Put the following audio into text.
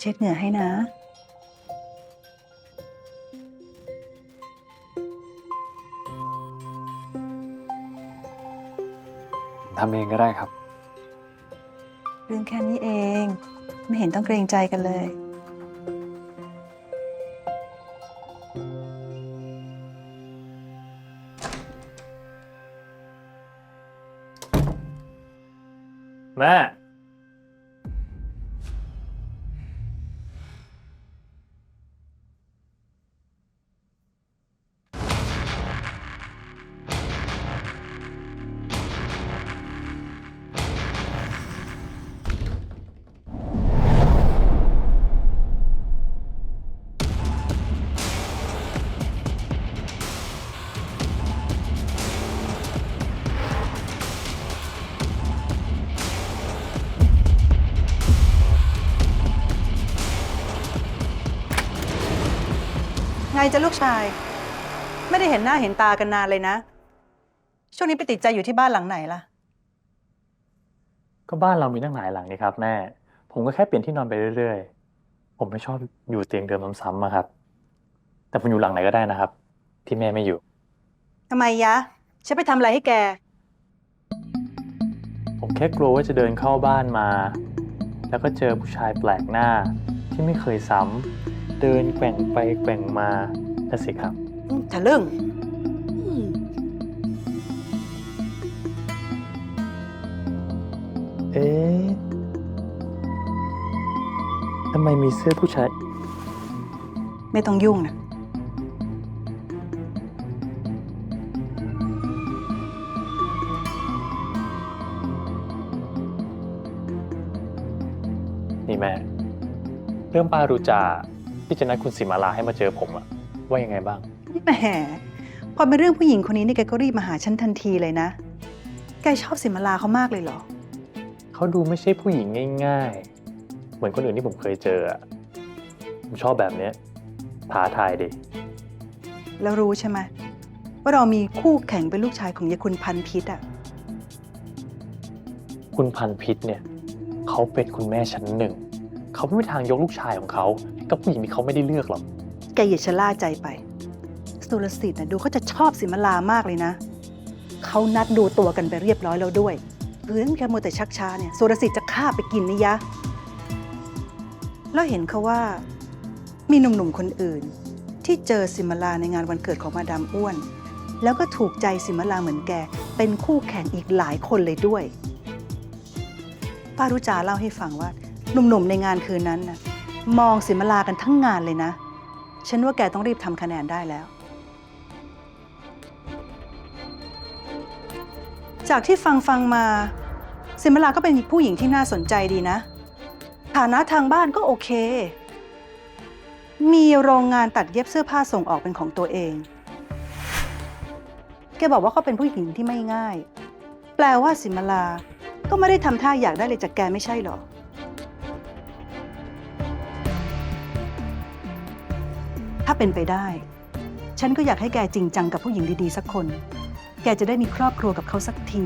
เช็ดเหงื่อให้นะ ทำเองก็ได้ครับ เรื่องแค่นี้เอง ไม่เห็นต้องเกรงใจกันเลย แม่ งจะลูกชาย ไม่ได้เห็นหน้าเห็นตากันนานเลยนะ ช่วงนี้ไปติดใจอยู่ที่บ้านหลังไหนล่ะ ก็บ้านเรามีตั้งหลายหลังนี่ครับ แม่ ผมก็แค่เปลี่ยนที่นอนไปเรื่อยๆ ผมไม่ชอบอยู่เตียงเดิมซ้ำๆอะครับ แต่ผมอยู่หลังไหนก็ได้นะครับ ที่แม่ไม่อยู่ ทำไมยะ ฉันไปทำอะไรให้แก ผมแค่กลัวว่าจะเดินเข้าบ้านมา แล้วก็เจอผู้ชายแปลกหน้าที่ไม่เคยซ้ำ เดินแกว่งไปแกว่งมานั่นสิครับ ทะลึ่งเอ๊ะทำไมมีเสื้อผู้ชาย ไม่ต้องยุ่งนะนี่แม่ เรื่องป้ารูจา ที่จะนัดคุณสิมาลาให้มาเจอผมอะว่ายังไงบ้าง แหม พอเป็นเรื่องผู้หญิงคนนี้นี่แกก็รีบมาหาฉันทันทีเลยนะ แกชอบสิมาลาเขามากเลยเหรอ เขาดูไม่ใช่ผู้หญิงง่าย ๆ เหมือนคนอื่นที่ผมเคยเจออะผมชอบแบบเนี้ยท้าทายดิแล้วรู้ใช่ไหมว่าเรามีคู่แข่งเป็นลูกชายของยายคุณพันพิษอะคุณพันพิษเนี่ยเขาเป็นคุณแม่ชั้นหนึ่ง เขาไม่มีทางยกลูกชายของเขาให้กับผู้หญิงที่เขาไม่ได้เลือกหรอก แกอย่าชะล่าใจไป สุรสิทธิ์นะดูเขาจะชอบสิมาลามากเลยนะ เขานัดดูตัวกันไปเรียบร้อยแล้วด้วยเพื่อนแค่มัวแต่ชักช้าเนี่ยสุรสิทธิ์จะฆ่าไปกินนี่ยะ แล้วเห็นเขาว่า มีหนุ่มๆคนอื่น ที่เจอสิมาลาในงานวันเกิดของมาดามอ้วน แล้วก็ถูกใจสิมาลาเหมือนแก เป็นคู่แข่งอีกหลายคนเลยด้วย ป้ารุจาเล่าให้ฟังว่า หนุ่มๆในงานคืนนั้นนะมองสิมาลากันทั้งงานเลยนะ ฉันว่าแกต้องรีบทำคะแนนได้แล้ว จากที่ฟังฟังมา สิมาลาก็เป็นผู้หญิงที่น่าสนใจดีนะ ฐานะทางบ้านก็โอเค มีโรงงานตัดเย็บเสื้อผ้าส่งออกเป็นของตัวเอง แกบอกว่าเขาเป็นผู้หญิงที่ไม่ง่าย แปลว่าสิมาลาก็ไม่ได้ทำท่าอยากได้เลยจากแกไม่ใช่หรอ ถ้าเป็นไปได้ ฉันก็อยากให้แกจริงจังกับผู้หญิงดีๆสักคน แกจะได้มีครอบครัวกับเขาสักที